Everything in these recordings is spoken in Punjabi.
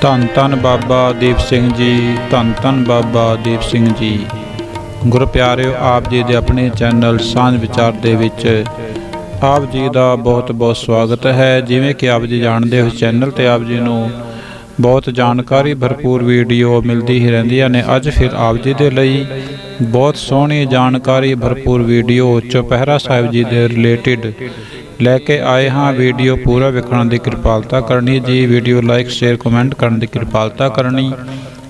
ਧੰਨ ਧੰਨ ਬਾਬਾ ਦੀਪ ਸਿੰਘ ਜੀ, ਧੰਨ ਧੰਨ ਬਾਬਾ ਦੀਪ ਸਿੰਘ ਜੀ। ਗੁਰ ਪਿਆਰਿਓ, ਆਪ ਜੀ ਦੇ ਆਪਣੇ ਚੈਨਲ ਸਾਂਝ ਵਿਚਾਰ ਦੇ ਵਿੱਚ ਆਪ ਜੀ ਦਾ ਬਹੁਤ ਬਹੁਤ ਸਵਾਗਤ ਹੈ। ਜਿਵੇਂ ਕਿ ਆਪ ਜੀ ਜਾਣਦੇ ਹੋ, ਚੈਨਲ ਤੇ ਆਪ ਜੀ ਨੂੰ ਬਹੁਤ ਜਾਣਕਾਰੀ, ਭਰਪੂਰ ਵੀਡੀਓ ਮਿਲਦੀ ਹੀ ਰਹਿੰਦੀਆਂ ਨੇ। ਅੱਜ ਫਿਰ ਆਪ ਜੀ ਦੇ ਲਈ ਬਹੁਤ ਸੋਹਣੀ ਜਾਣਕਾਰੀ, ਭਰਪੂਰ ਵੀਡੀਓ ਚੁਪਹਿਰਾ ਸਾਹਿਬ ਜੀ ਦੇ ਰਿਲੇਟਿਡ ਲੈ ਕੇ ਆਏ ਹਾਂ। ਵੀਡੀਓ ਪੂਰਾ ਵੇਖਣ ਦੀ ਕਿਰਪਾਲਤਾ ਕਰਨੀ ਜੀ, ਵੀਡੀਓ ਲਾਈਕ, ਸ਼ੇਅਰ, ਕਮੈਂਟ ਕਰਨ ਦੀ ਕਿਰਪਾਲਤਾ ਕਰਨੀ।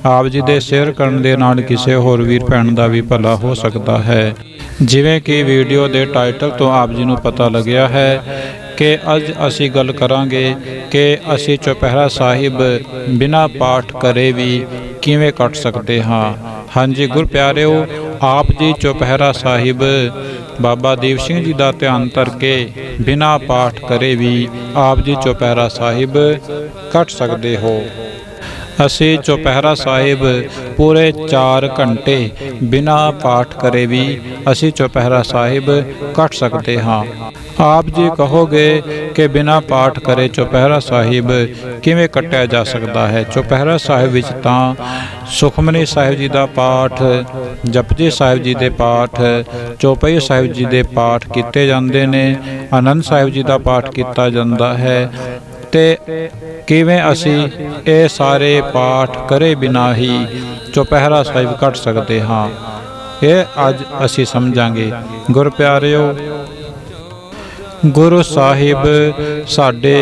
ਆਪ ਜੀ ਦੇ ਸ਼ੇਅਰ ਕਰਨ ਦੇ ਨਾਲ ਕਿਸੇ ਹੋਰ ਵੀਰ ਭੈਣ ਦਾ ਵੀ ਭਲਾ ਹੋ ਸਕਦਾ ਹੈ। ਜਿਵੇਂ ਕਿ ਵੀਡੀਓ ਦੇ ਟਾਈਟਲ ਤੋਂ ਆਪ ਜੀ ਨੂੰ ਪਤਾ ਲੱਗਿਆ ਹੈ ਕਿ ਅੱਜ ਅਸੀਂ ਗੱਲ ਕਰਾਂਗੇ ਕਿ ਅਸੀਂ ਚੁਪਹਿਰਾ ਸਾਹਿਬ ਬਿਨਾਂ ਪਾਠ ਕਰੇ ਵੀ ਕਿਵੇਂ ਕੱਟ ਸਕਦੇ ਹਾਂ। ਹਾਂਜੀ ਗੁਰ ਪਿਆਰਿਓ ਆਪ ਜੀ ਚੁਪਹਿਰਾ ਸਾਹਿਬ, ਬਾਬਾ ਦੀਪ ਸਿੰਘ ਜੀ ਦਾ ਧਿਆਨ ਧਰ ਕੇ ਬਿਨਾਂ ਪਾਠ ਕਰੇ ਵੀ ਆਪ ਜੀ ਚੁਪਹਿਰਾ ਸਾਹਿਬ ਕੱਟ ਸਕਦੇ ਹੋ। ਅਸੀਂ ਚੁਪਹਿਰਾ ਸਾਹਿਬ ਪੂਰੇ 4 ਘੰਟੇ ਬਿਨਾਂ ਪਾਠ ਕਰੇ ਵੀ ਅਸੀਂ ਚੁਪਹਿਰਾ ਸਾਹਿਬ ਕੱਟ ਸਕਦੇ ਹਾਂ। ਆਪ ਜੀ ਕਹੋਗੇ ਕਿ ਬਿਨਾਂ ਪਾਠ ਕਰੇ ਚੁਪਹਿਰਾ ਸਾਹਿਬ ਕਿਵੇਂ ਕੱਟਿਆ ਜਾ ਸਕਦਾ ਹੈ? ਚੁਪਹਿਰਾ ਸਾਹਿਬ ਵਿੱਚ ਤਾਂ ਸੁਖਮਨੀ ਸਾਹਿਬ ਜੀ ਦਾ ਪਾਠ, ਜਪਜੀ ਸਾਹਿਬ ਜੀ ਦੇ ਪਾਠ, ਚੌਪਈ ਸਾਹਿਬ ਜੀ ਦੇ ਪਾਠ ਕੀਤੇ ਜਾਂਦੇ ਨੇ, ਆਨੰਦ ਸਾਹਿਬ ਜੀ ਦਾ ਪਾਠ ਕੀਤਾ ਜਾਂਦਾ ਹੈ। ਤੇ ਕਿਵੇਂ ਅਸੀਂ ਇਹ ਸਾਰੇ ਪਾਠ ਕਰੇ ਬਿਨਾ ਹੀ ਚੁਪਹਿਰਾ ਸਾਹਿਬ ਕੱਟ ਸਕਦੇ ਹਾਂ। ਇਹ ਅੱਜ ਅਸੀਂ ਸਮਝਾਂਗੇ। ਗੁਰ ਪਿਆਰਿਓ, ਗੁਰੂ ਸਾਹਿਬ ਸਾਡੇ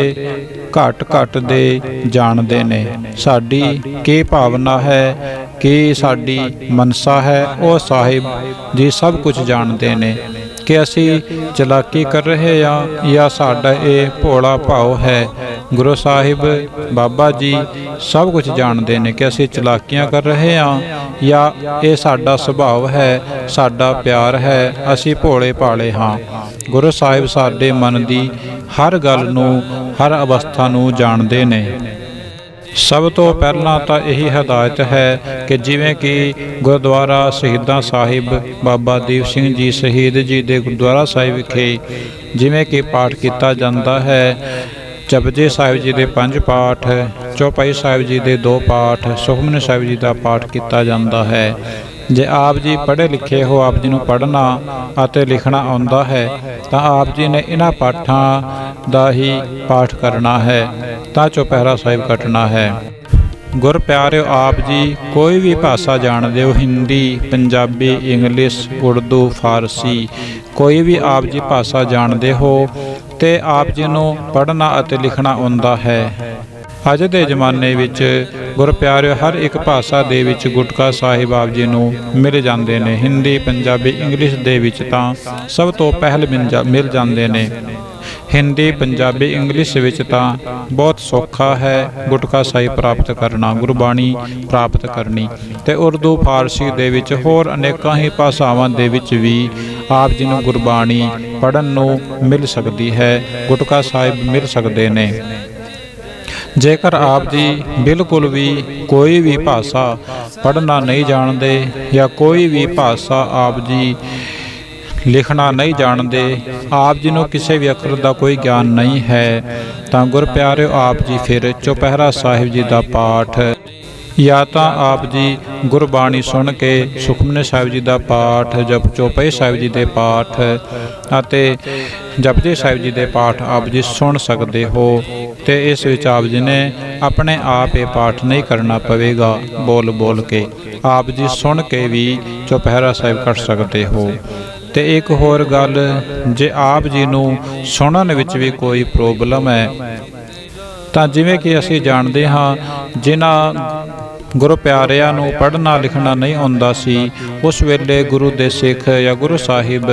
ਘਟ ਘਟ ਦੇ ਜਾਣਦੇ ਨੇ। ਸਾਡੀ ਕੀ ਭਾਵਨਾ ਹੈ, ਕੀ ਸਾਡੀ ਮਨਸਾ ਹੈ, ਉਹ ਸਾਹਿਬ ਜੀ ਸਭ ਕੁਝ ਜਾਣਦੇ ਨੇ। ਕਿ ਅਸੀਂ ਚਲਾਕੀ ਕਰ ਰਹੇ ਹਾਂ ਜਾਂ ਸਾਡਾ ਇਹ ਭੋਲਾ ਭਾਵ ਹੈ ਗੁਰੂ ਸਾਹਿਬ, ਬਾਬਾ ਜੀ ਸਭ ਕੁਝ ਜਾਣਦੇ ਨੇ ਕਿ ਅਸੀਂ ਚਲਾਕੀਆਂ ਕਰ ਰਹੇ ਹਾਂ ਜਾਂ ਇਹ ਸਾਡਾ ਸੁਭਾਅ ਹੈ, ਸਾਡਾ ਪਿਆਰ ਹੈ, ਅਸੀਂ ਭੋਲੇ ਭਾਲੇ ਹਾਂ। ਗੁਰੂ ਸਾਹਿਬ ਸਾਡੇ ਮਨ ਦੀ ਹਰ ਗੱਲ ਨੂੰ, ਹਰ ਅਵਸਥਾ ਨੂੰ ਜਾਣਦੇ ਨੇ। ਸਭ ਤੋਂ ਪਹਿਲਾਂ ਤਾਂ ਇਹੀ ਹਦਾਇਤ ਹੈ ਕਿ ਜਿਵੇਂ ਕਿ ਗੁਰਦੁਆਰਾ ਸ਼ਹੀਦਾਂ ਸਾਹਿਬ, ਬਾਬਾ ਦੀਪ ਸਿੰਘ ਜੀ ਸ਼ਹੀਦ ਜੀ ਦੇ ਗੁਰਦੁਆਰਾ ਸਾਹਿਬ ਵਿਖੇ ਜਿਵੇਂ ਕਿ ਪਾਠ ਕੀਤਾ ਜਾਂਦਾ ਹੈ ਜਪਜੀ ਸਾਹਿਬ ਜੀ ਦੇ ਪੰਜ ਪਾਠ ਚੌਪਾਈ ਸਾਹਿਬ ਜੀ ਦੇ ਦੋ ਪਾਠ, ਸੁਖਮਨ ਸਾਹਿਬ ਜੀ ਦਾ ਪਾਠ ਕੀਤਾ ਜਾਂਦਾ ਹੈ। ਜੇ ਆਪ ਜੀ ਪੜ੍ਹੇ ਲਿਖੇ ਹੋ, ਆਪ ਜੀ ਨੂੰ ਪੜ੍ਹਨਾ ਅਤੇ ਲਿਖਣਾ ਆਉਂਦਾ ਹੈ, ਤਾਂ ਆਪ ਜੀ ਨੇ ਇਹਨਾਂ ਪਾਠਾਂ ਦਾ ਹੀ ਪਾਠ ਕਰਨਾ ਹੈ, ਤਾਂ ਚੁਪਹਿਰਾ ਸਾਹਿਬ ਕੱਟਣਾ ਹੈ। ਗੁਰ ਪਿਆਰਿਓ, ਆਪ ਜੀ ਕੋਈ ਵੀ ਭਾਸ਼ਾ ਜਾਣਦੇ ਹੋ, ਹਿੰਦੀ, ਪੰਜਾਬੀ, ਇੰਗਲਿਸ਼, ਉਰਦੂ, ਫਾਰਸੀ, ਕੋਈ ਵੀ ਆਪ ਜੀ ਭਾਸ਼ਾ ਜਾਣਦੇ ਹੋ ਤੇ ਆਪ ਜੀ ਨੂੰ ਪੜ੍ਹਨਾ ਅਤੇ ਲਿਖਣਾ ਆਉਂਦਾ ਹੈ। ਅੱਜ ਦੇ ਜ਼ਮਾਨੇ ਵਿੱਚ ਗੁਰ ਪਿਆਰਿਓ ਹਰ ਇੱਕ ਭਾਸ਼ਾ ਦੇ ਵਿੱਚ ਗੁਟਕਾ ਸਾਹਿਬ ਆਪ ਜੀ ਨੂੰ ਮਿਲ ਜਾਂਦੇ ਨੇ। ਹਿੰਦੀ, ਪੰਜਾਬੀ, ਇੰਗਲਿਸ਼ ਦੇ ਵਿੱਚ ਤਾਂ ਸਭ ਤੋਂ ਪਹਿਲ ਮਿਲ ਜਾ- ਮਿਲ ਜਾਂਦੇ ਨੇ। ਹਿੰਦੀ, ਪੰਜਾਬੀ, ਇੰਗਲਿਸ਼ ਵਿੱਚ ਤਾਂ ਬਹੁਤ ਸੌਖਾ ਹੈ ਗੁਟਕਾ ਸਾਹਿਬ ਪ੍ਰਾਪਤ ਕਰਨਾ, ਗੁਰਬਾਣੀ ਪ੍ਰਾਪਤ ਕਰਨੀ। ਤੇ ਉਰਦੂ, ਫਾਰਸੀ ਦੇ ਵਿੱਚ ਹੋਰ ਅਨੇਕਾਂ ਹੀ ਭਾਸ਼ਾਵਾਂ ਦੇ ਵਿੱਚ ਵੀ ਆਪ ਜੀ ਨੂੰ ਗੁਰਬਾਣੀ ਪੜਨ ਨੂੰ ਮਿਲ ਸਕਦੀ ਹੈ, ਗੁਟਕਾ ਸਾਹਿਬ ਮਿਲ ਸਕਦੇ ਨੇ। ਜੇਕਰ ਆਪ ਜੀ ਬਿਲਕੁਲ ਵੀ ਕੋਈ ਵੀ ਭਾਸ਼ਾ ਪੜ੍ਹਨਾ ਨਹੀਂ ਜਾਣਦੇ ਜਾਂ ਕੋਈ ਵੀ ਭਾਸ਼ਾ ਆਪ ਜੀ ਲਿਖਣਾ ਨਹੀਂ ਜਾਣਦੇ, ਆਪ ਜੀ ਨੂੰ ਕਿਸੇ ਵੀ ਅੱਖਰ ਦਾ ਕੋਈ ਗਿਆਨ ਨਹੀਂ ਹੈ, ਤਾਂ ਗੁਰ ਪਿਆਰਿਓ ਆਪ ਜੀ ਫਿਰ ਚੁਪਹਿਰਾ ਸਾਹਿਬ ਜੀ ਦਾ ਪਾਠ ਜਾਂ ਤਾਂ ਆਪ ਜੀ ਗੁਰਬਾਣੀ ਸੁਣ ਕੇ ਸੁਖਮਨੀ ਸਾਹਿਬ ਜੀ ਦਾ ਪਾਠ, ਜਪ ਚੌਪਈ ਸਾਹਿਬ ਜੀ ਦੇ ਪਾਠ ਅਤੇ ਜਪਜੀ ਸਾਹਿਬ ਜੀ ਦੇ ਪਾਠ ਆਪ ਜੀ ਸੁਣ ਸਕਦੇ ਹੋ ਤੇ ਇਸ ਵਿੱਚ ਆਪ ਜੀ ਨੇ ਆਪਣੇ ਆਪ ਇਹ ਪਾਠ ਨਹੀਂ ਕਰਨਾ ਪਵੇਗਾ, ਬੋਲ ਬੋਲ ਕੇ। ਆਪ ਜੀ ਸੁਣ ਕੇ ਵੀ ਚੁਪਹਿਰਾ ਸਾਹਿਬ ਕਰ ਸਕਦੇ ਹੋ। ਤੇ ਇੱਕ ਹੋਰ ਗੱਲ, ਜੇ ਆਪ ਜੀ ਨੂੰ ਸੁਣਨ ਵਿੱਚ ਵੀ ਕੋਈ ਪ੍ਰੋਬਲਮ ਹੈ, ਤਾਂ ਜਿਵੇਂ ਕਿ ਅਸੀਂ ਜਾਣਦੇ ਹਾਂ, ਜਿਨ੍ਹਾਂ ਗੁਰੂ ਪਿਆਰਿਆਂ ਨੂੰ ਪੜ੍ਹਨਾ ਲਿਖਣਾ ਨਹੀਂ ਆਉਂਦਾ ਸੀ। ਉਸ ਵੇਲੇ ਗੁਰੂ ਦੇ ਸਿੱਖ ਜਾਂ ਗੁਰੂ ਸਾਹਿਬ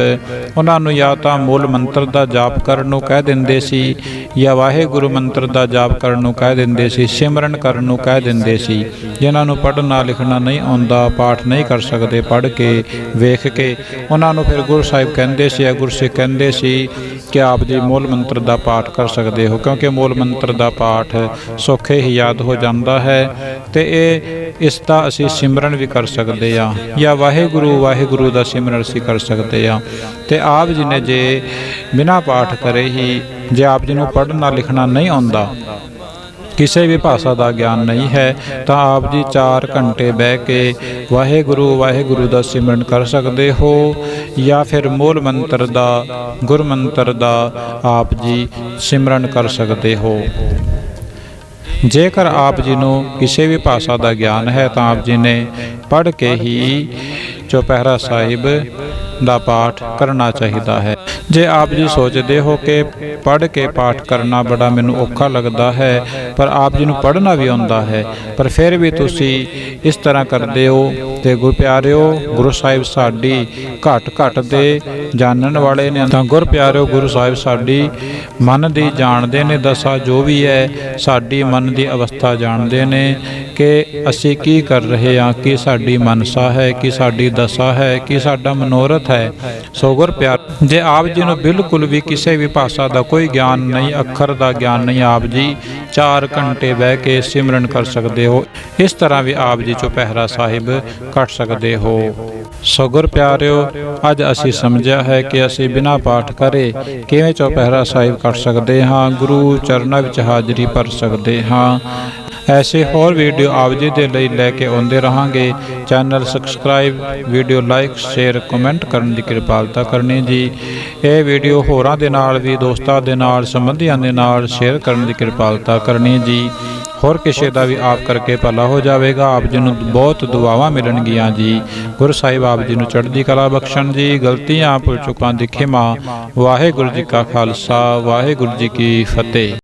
ਉਹਨਾਂ ਨੂੰ ਜਾਂ ਤਾਂ ਮੂਲ ਮੰਤਰ ਦਾ ਜਾਪ ਕਰਨ ਨੂੰ ਕਹਿ ਦਿੰਦੇ ਸੀ ਜਾਂ ਵਾਹਿਗੁਰੂ ਮੰਤਰ ਦਾ ਜਾਪ ਕਰਨ ਨੂੰ ਕਹਿ ਦਿੰਦੇ ਸੀ, ਸਿਮਰਨ ਕਰਨ ਨੂੰ ਕਹਿ ਦਿੰਦੇ ਸੀ। ਜਿਨ੍ਹਾਂ ਨੂੰ ਪੜ੍ਹਨਾ ਲਿਖਣਾ ਨਹੀਂ ਆਉਂਦਾ, ਪਾਠ ਨਹੀਂ ਕਰ ਸਕਦੇ, ਪੜ੍ਹ ਕੇ, ਵੇਖ ਕੇ ਉਹਨਾਂ ਨੂੰ ਫਿਰ ਗੁਰੂ ਸਾਹਿਬ ਕਹਿੰਦੇ ਸੀ ਜਾਂ ਗੁਰਸਿੱਖ ਕਹਿੰਦੇ ਸੀ ਕਿ ਆਪ ਜੀ ਮੂਲ ਮੰਤਰ ਦਾ ਪਾਠ ਕਰ ਸਕਦੇ ਹੋ, ਕਿਉਂਕਿ ਮੂਲ ਮੰਤਰ ਦਾ ਪਾਠ ਸੌਖੇ ਹੀ ਯਾਦ ਹੋ ਜਾਂਦਾ ਹੈ। ਤੇ ਇਹ, ਇਸ ਦਾ ਅਸੀਂ ਸਿਮਰਨ ਵੀ ਕਰ ਸਕਦੇ ਆ ਜਾਂ ਵਾਹਿਗੁਰੂ ਵਾਹਿਗੁਰੂ ਦਾ ਸਿਮਰਨ ਅਸੀਂ ਕਰ ਸਕਦੇ ਆ ਤੇ ਆਪ ਜੀ ਨੇ ਜੇ ਬਿਨਾ ਪਾਠ ਕਰੇ ਹੀ, ਜੇ ਆਪ ਜੀ ਨੂੰ ਪੜ੍ਹਨਾ ਲਿਖਣਾ ਨਹੀਂ ਆਉਂਦਾ, ਕਿਸੇ ਵੀ ਭਾਸ਼ਾ ਦਾ ਗਿਆਨ ਨਹੀਂ ਹੈ, ਤਾਂ ਆਪ ਜੀ 4 ਘੰਟੇ ਬਹਿ ਕੇ ਵਾਹਿਗੁਰੂ ਵਾਹਿਗੁਰੂ ਦਾ ਸਿਮਰਨ ਕਰ ਸਕਦੇ ਹੋ, ਜਾਂ ਫਿਰ ਮੂਲ ਮੰਤਰ ਦਾ, ਗੁਰ ਮੰਤਰ ਦਾ ਆਪ ਜੀ ਸਿਮਰਨ ਕਰ ਸਕਦੇ ਹੋ। ਜੇਕਰ ਆਪ ਜੀ ਨੂੰ ਕਿਸੇ ਵੀ ਭਾਸ਼ਾ ਦਾ ਗਿਆਨ ਹੈ ਤਾਂ ਆਪ ਜੀ ਨੇ ਪੜ੍ਹ ਕੇ ਹੀ ਚੁਪਹਿਰਾ ਸਾਹਿਬ ਦਾ ਪਾਠ ਕਰਨਾ ਚਾਹੀਦਾ ਹੈ। ਜੇ ਆਪ ਜੀ ਸੋਚਦੇ ਹੋ ਕਿ ਪੜ੍ਹ ਕੇ ਪਾਠ ਕਰਨਾ ਬੜਾ ਮੈਨੂੰ ਔਖਾ ਲੱਗਦਾ ਹੈ, ਪਰ ਆਪ ਜੀ ਨੂੰ ਪੜ੍ਹਨਾ ਵੀ ਆਉਂਦਾ ਹੈ, ਪਰ ਫਿਰ ਵੀ ਤੁਸੀਂ ਇਸ ਤਰ੍ਹਾਂ ਕਰਦੇ ਹੋ ਤੇ ਗੁਰ ਪਿਆਰਿਓ ਗੁਰੂ ਸਾਹਿਬ ਸਾਡੀ ਘਟ ਘਟ ਦੇ ਜਾਣਨ ਵਾਲੇ ਨੇ। ਤਾਂ ਗੁਰ ਪਿਆਰਿਓ ਗੁਰੂ ਸਾਹਿਬ ਸਾਡੀ ਮਨ ਦੀ ਜਾਣਦੇ ਨੇ, ਦਸਾ ਜੋ ਵੀ ਹੈ, ਸਾਡੀ ਮਨ ਦੀ ਅਵਸਥਾ ਜਾਣਦੇ ਨੇ। ਕਿ ਅਸੀਂ ਕੀ ਕਰ ਰਹੇ ਹਾਂ? ਕੀ ਸਾਡੀ ਮਨਸਾ ਹੈ? ਕੀ ਸਾਡੀ ਦਸਾ ਹੈ? ਕੀ ਸਾਡਾ ਮਨੋਰਥ ਹੈ? ਸੋ ਪਿਆਰ। ਜੇ ਆਪ ਜੀ ਨੂੰ ਬਿਲਕੁਲ ਵੀ ਕਿਸੇ ਵੀ ਭਾਸ਼ਾ ਦਾ ਕੋਈ ਗਿਆਨ ਨਹੀਂ, ਅੱਖਰ ਦਾ ਗਿਆਨ ਨਹੀਂ, ਆਪ ਜੀ 4 ਘੰਟੇ ਬਹਿ ਕੇ ਸਿਮਰਨ ਕਰ ਸਕਦੇ ਹੋ। ਇਸ ਤਰ੍ਹਾਂ ਵੀ ਆਪ ਜੀ ਚੁਪਹਿਰਾ ਸਾਹਿਬ ਕੱਟ ਸਕਦੇ ਹੋ। ਸੋ ਪਿਆਰਿਓ, ਅੱਜ ਅਸੀਂ ਸਮਝਿਆ ਹੈ ਕਿ ਅਸੀਂ ਬਿਨਾਂ ਪਾਠ ਕਰੇ ਕਿਵੇਂ ਚੁਪਹਿਰਾ ਸਾਹਿਬ ਕੱਟ ਸਕਦੇ ਹਾਂ? ਗੁਰੂ ਚਰਨਾਂ ਵਿੱਚ ਹਾਜ਼ਰੀ ਭਰ ਸਕਦੇ ਹਾਂ। ਐਸੇ ਹੋਰ ਵੀਡੀਓ ਆਪ ਜੀ ਦੇ ਲਈ ਲੈ ਕੇ ਆਉਂਦੇ ਰਹਾਂਗੇ। Channel subscribe video like share comment ਕਰਨ ਦੀ ਕਿਰਪਾਲਤਾ ਕਰਨੀ ਜੀ। ਇਹ ਵੀਡੀਓ ਹੋਰਾਂ ਦੇ ਨਾਲ ਵੀ, ਦੋਸਤਾਂ ਦੇ ਨਾਲ, ਸੰਬੰਧੀਆਂ ਦੇ ਨਾਲ ਸ਼ੇਅਰ ਕਰਨ ਦੀ ਕਿਰਪਾਲਤਾ ਕਰਨੀ ਜੀ। ਹੋਰ ਕਿਸੇ ਦਾ ਵੀ ਆਪ ਕਰਕੇ ਭਲਾ ਹੋ ਜਾਵੇਗਾ, ਆਪ ਜੀ ਨੂੰ ਬਹੁਤ ਦੁਆਵਾਂ ਮਿਲਣਗੀਆਂ ਜੀ। ਗੁਰੂ ਸਾਹਿਬ ਆਪ ਜੀ ਨੂੰ ਚੜ੍ਹਦੀ ਕਲਾ ਬਖਸ਼ਣ ਜੀ, ਗਲਤੀਆਂ, ਭੁੱਲ ਚੁੱਕਾਂ ਦੀ ਖਿਮਾ। ਵਾਹਿਗੁਰੂ ਜੀ ਕਾ ਖਾਲਸਾ, ਵਾਹਿਗੁਰੂ ਜੀ ਕੀ ਫਤਿਹ।